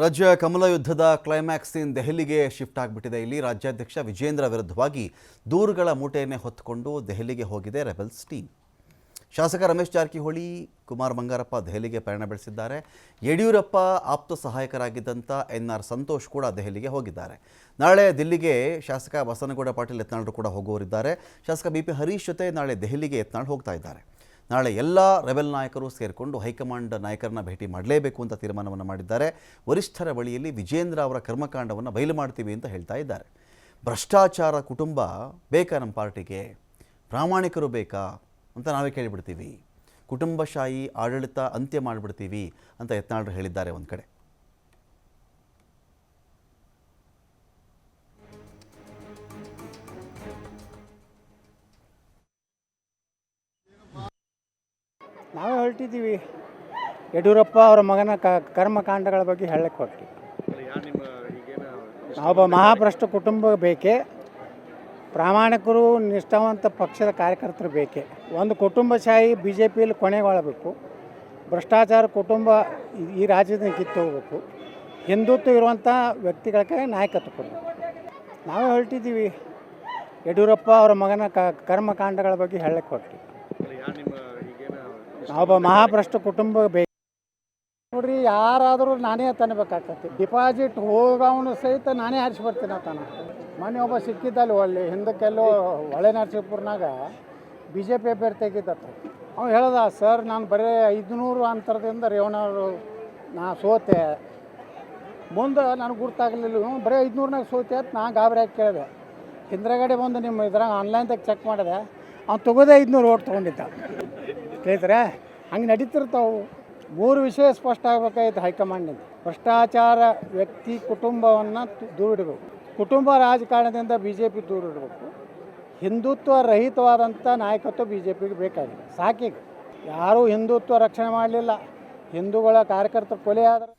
ರಾಜ್ಯ ಕಮಲ ಯುದ್ಧದ climax scene ದೆಹಲಿಗೆ ಶಿಫ್ಟ್ ಆಗಿಬಿಟ್ಟಿದೆ. ಇಲ್ಲಿ ರಾಜ್ಯಾಧ್ಯಕ್ಷ ವಿಜೇಂದ್ರ ವಿರುದ್ಧವಾಗಿ ದೂರುಗಳ ಮೂಟೆಯನ್ನೇ ಹೊತ್ತುಕೊಂಡು ದೆಹಲಿಗೆ ಹೋಗಿದೆ ರೆಬಲ್ಸ್ ಟೀಮ್. ಶಾಸಕ ರಮೇಶ್ ಜಾರಕಿಹೊಳಿ, ಕುಮಾರ್ ಬಂಗಾರಪ್ಪ ದೆಹಲಿಗೆ ಪಯಣ ಬೆಳೆಸಿದ್ದಾರೆ. ಯಡಿಯೂರಪ್ಪ ಆಪ್ತ ಸಹಾಯಕರಾಗಿದ್ದಂಥ ಎನ್ ಆರ್ ಸಂತೋಷ್ ಕೂಡ ದೆಹಲಿಗೆ ಹೋಗಿದ್ದಾರೆ. ನಾಳೆ ದಿಲ್ಲಿಗೆ ಶಾಸಕ ಬಸನಗೌಡ ಪಾಟೀಲ್ ಯತ್ನಾಳರು ಕೂಡ ಹೋಗುವವರಿದ್ದಾರೆ. ಶಾಸಕ ಬಿ ಪಿ ಹರೀಶ್ ಜೊತೆ ನಾಳೆ ದೆಹಲಿಗೆ ಯತ್ನಾಳ್ ಹೋಗ್ತಾ ಇದ್ದಾರೆ. ನಾಳೆ ಎಲ್ಲ ರೆಬೆಲ್ ನಾಯಕರು ಸೇರಿಕೊಂಡು ಹೈಕಮಾಂಡ್ ನಾಯಕರನ್ನ ಭೇಟಿ ಮಾಡಲೇಬೇಕು ಅಂತ ತೀರ್ಮಾನವನ್ನು ಮಾಡಿದ್ದಾರೆ. ವರಿಷ್ಠರ ಬಳಿಯಲ್ಲಿ ವಿಜೇಂದ್ರ ಅವರ ಕರ್ಮಕಾಂಡವನ್ನು ಬಯಲು ಮಾಡ್ತೀವಿ ಅಂತ ಹೇಳ್ತಾ ಇದ್ದಾರೆ. ಭ್ರಷ್ಟಾಚಾರ ಕುಟುಂಬ ಬೇಕಾ ನಮ್ಮ ಪಾರ್ಟಿಗೆ? ಪ್ರಾಮಾಣಿಕರು ಬೇಕಾ? ಅಂತ ನಾವೇ ಕೇಳಿಬಿಡ್ತೀವಿ. ಕುಟುಂಬಶಾಹಿ, ಆಡಳಿತ ಅಂತ್ಯ ಮಾಡಿಬಿಡ್ತೀವಿ ಅಂತ ಯತ್ನಾಳ್ರು ಹೇಳಿದ್ದಾರೆ ಒಂದು ಕಡೆ. ನಾವೇ ಹೊರಟಿದ್ದೀವಿ. ಯಡಿಯೂರಪ್ಪ ಅವರ ಮಗನ ಕ ಕರ್ಮಕಾಂಡಗಳ ಬಗ್ಗೆ ಹೇಳಕ್ಕೆ ಹೊರಟಿ. ನಾವೊಬ್ಬ ಮಹಾಭ್ರಷ್ಟ ಕುಟುಂಬ ಬೇಕೇ. ಪ್ರಾಮಾಣಿಕರು ನಿಷ್ಠಾವಂತ ಪಕ್ಷದ ಕಾರ್ಯಕರ್ತರು ಬೇಕೇ. ಒಂದು ಕುಟುಂಬಶಾಹಿ ಬಿ ಜೆ ಪಿಯಲ್ಲಿ ಕೊನೆಗೊಳ್ಳಬೇಕು ಭ್ರಷ್ಟಾಚಾರ ಕುಟುಂಬ ಈ- ರಾಜ್ಯದಿಂದ ಕಿತ್ತು ಹೋಗಬೇಕು ಹಿಂದುತ್ವ ಇರುವಂಥ ವ್ಯಕ್ತಿಗಳಿಗೆ ನಾಯಕತ್ವ ಕೊಡಬೇಕು. ನಾವೇ ಹೊರಟಿದ್ದೀವಿ. ಯಡಿಯೂರಪ್ಪ ಅವರ ಮಗನ ಕ ಕರ್ಮಕಾಂಡಗಳ ಬಗ್ಗೆ ಹೇಳಕ್ಕೆ ಹೊರಟಿ. ನಾವೊಬ್ಬ ಮಹಾಭ್ರಷ್ಟ ಕುಟುಂಬ ಬೇಕು ನೋಡ್ರಿ, ಯಾರಾದರೂ ನಾನೇ ತನ್ನಬೇಕಾಗ್ತೈತಿ ಡಿಪಾಸಿಟ್ ಹೋಗವನು ಸಹಿತ ನಾನೇ ಹರಿಸಿ ಬರ್ತೀನಿ ತಾನ ಮೊನ್ನೆ ಒಬ್ಬ ಸಿಕ್ಕಿದ್ದಲ್ಲಿ ಒಳ್ಳೆ ಹಿಂದಕ್ಕೆಲ್ಲೋ ಹೊಳೆ ನರಸಿಂಪುರ್ನಾಗ ಬಿ ಜೆ ಪಿ ಅಭ್ಯರ್ಥಿ ಆಗಿದ್ದತ್ತ ಅವ್ನು ಹೇಳ್ದ, ಸರ್, ನಾನು ಬರೀ ಐದುನೂರು ಅಂತರದಿಂದ ರೇವಣ್ಣವರು ನಾ ಸೋತೆ. ಮುಂದೆ ನನಗೆ ಗುರ್ತಾಗಲಿಲ್ಲ. ಬರೀ ಐದುನೂರನಾಗ ಸೋತೆ ಅಂತ ನಾ ಗಾಬರಿ ಹಾಕಿ ಕೇಳಿದೆ. ಹಿಂದ್ರಗಡೆ ಬಂದು ನಿಮ್ಮ ಇದ್ರಾಗ ಆನ್ಲೈನ್ದಾಗ ಚೆಕ್ ಮಾಡಿದೆ. ಅವ್ನು ತಗೋದೇ ಐದುನೂರು ಓಟ್ ತೊಗೊಂಡಿದ್ದ. ಕೇಳಿದ್ರೆ ಹಂಗೆ ನಡೀತಿರ್ತಾವೆ. ಮೂರು ವಿಷಯ ಸ್ಪಷ್ಟ ಆಗಬೇಕಾಯ್ತು ಹೈಕಮಾಂಡ್ನಿಂದ. ಭ್ರಷ್ಟಾಚಾರ ವ್ಯಕ್ತಿ ಕುಟುಂಬವನ್ನು ದೂರಿಡಬೇಕು. ಕುಟುಂಬ ರಾಜಕಾರಣದಿಂದ ಬಿ ಜೆ ಪಿ ದೂರಿಡಬೇಕು. ಹಿಂದುತ್ವ ರಹಿತವಾದಂಥ ನಾಯಕತ್ವ ಬಿ ಜೆ ಪಿಗೆ ಬೇಕಾಗಿದೆ. ಸಾಕೀಗ. ಯಾರೂ ಹಿಂದುತ್ವ ರಕ್ಷಣೆ ಮಾಡಲಿಲ್ಲ. ಹಿಂದೂಗಳ ಕಾರ್ಯಕರ್ತರು ಕೊಲೆ ಆದ್ರೆ